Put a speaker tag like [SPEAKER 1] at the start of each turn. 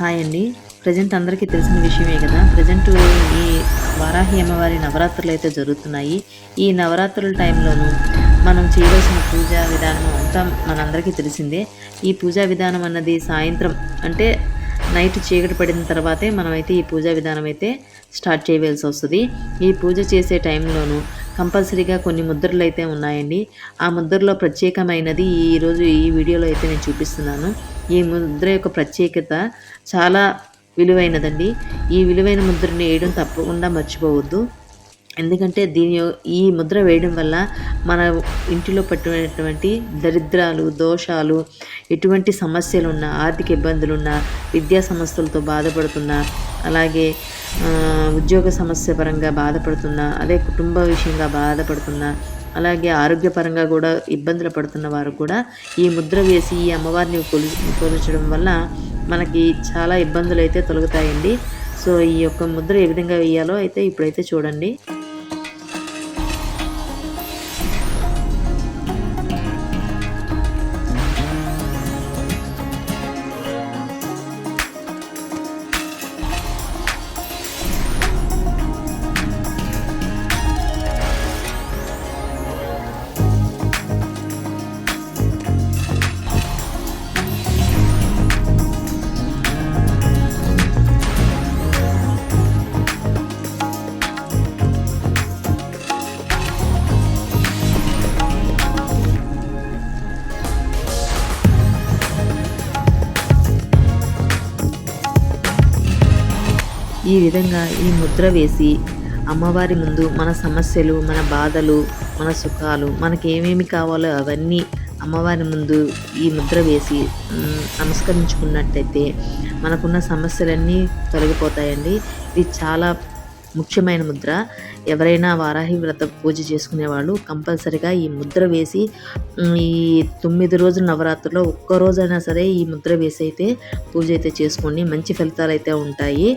[SPEAKER 1] Hi అండి. Present అందరికీ తెలిసిన విషయమే కదా. ప్రజెంట్ ఈ వారాహి అమ్మవారి నవరాత్రులు అయితే జరుగుతున్నాయి. ఈ నవరాత్రుల టైంలోనూ మనం చేయవలసిన పూజా విధానం అంతా మనందరికీ తెలిసిందే. ఈ పూజా విధానం అన్నది సాయంత్రం అంటే నైట్ చీకటి పడిన తర్వాతే మనమైతే ఈ పూజా విధానం అయితే స్టార్ట్ చేయవలసి వస్తుంది. ఈ పూజ చేసే టైంలోనూ కంపల్సరీగా కొన్ని ముద్రలు అయితే ఉన్నాయండి. ఆ ముద్రలో ప్రత్యేకమైనది ఈరోజు ఈ వీడియోలో అయితే నేను చూపిస్తున్నాను. ఈ ముద్ర యొక్క ప్రత్యేకత చాలా విలువైనదండి. ఈ విలువైన ముద్రని వేయడం తప్పకుండా మర్చిపోవద్దు. ఎందుకంటే దీని ఈ ముద్ర వేయడం వల్ల మన ఇంటిలో పట్టినటువంటి దరిద్రాలు దోషాలు ఎటువంటి సమస్యలు ఉన్నా ఆర్థిక ఇబ్బందులున్నా విద్యా సమస్యలతో బాధపడుతున్నా అలాగే ఉద్యోగ సమస్య పరంగా బాధపడుతున్నా అదే కుటుంబ విషయంగా బాధపడుతున్నా అలాగే ఆరోగ్యపరంగా కూడా ఇబ్బందులు పడుతున్న వారు కూడా ఈ ముద్ర వేసి ఈ అమ్మవారిని కొలి కొలిచడం వల్ల మనకి చాలా ఇబ్బందులు అయితే తొలగుతాయండి. సో ఈ యొక్క ముద్ర ఏ విధంగా వేయాలో అయితే ఇప్పుడైతే చూడండి. ఈ విధంగా ఈ ముద్ర వేసి అమ్మవారి ముందు మన సమస్యలు మన బాధలు మన సుఖాలు మనకి ఏమేమి కావాలో అవన్నీ అమ్మవారి ముందు ఈ ముద్ర వేసి నమస్కరించుకున్నట్టయితే మనకున్న సమస్యలన్నీ తొలగిపోతాయండి. ఇది చాలా ముఖ్యమైన ముద్ర. ఎవరైనా వారాహి వ్రత పూజ చేసుకునేవాళ్ళు కంపల్సరిగా ఈ ముద్ర వేసి ఈ తొమ్మిది రోజుల నవరాత్రిలో ఒక్క రోజైనా సరే ఈ ముద్ర వేసి అయితే పూజ అయితే చేసుకోండి. మంచి ఫలితాలు అయితే ఉంటాయి.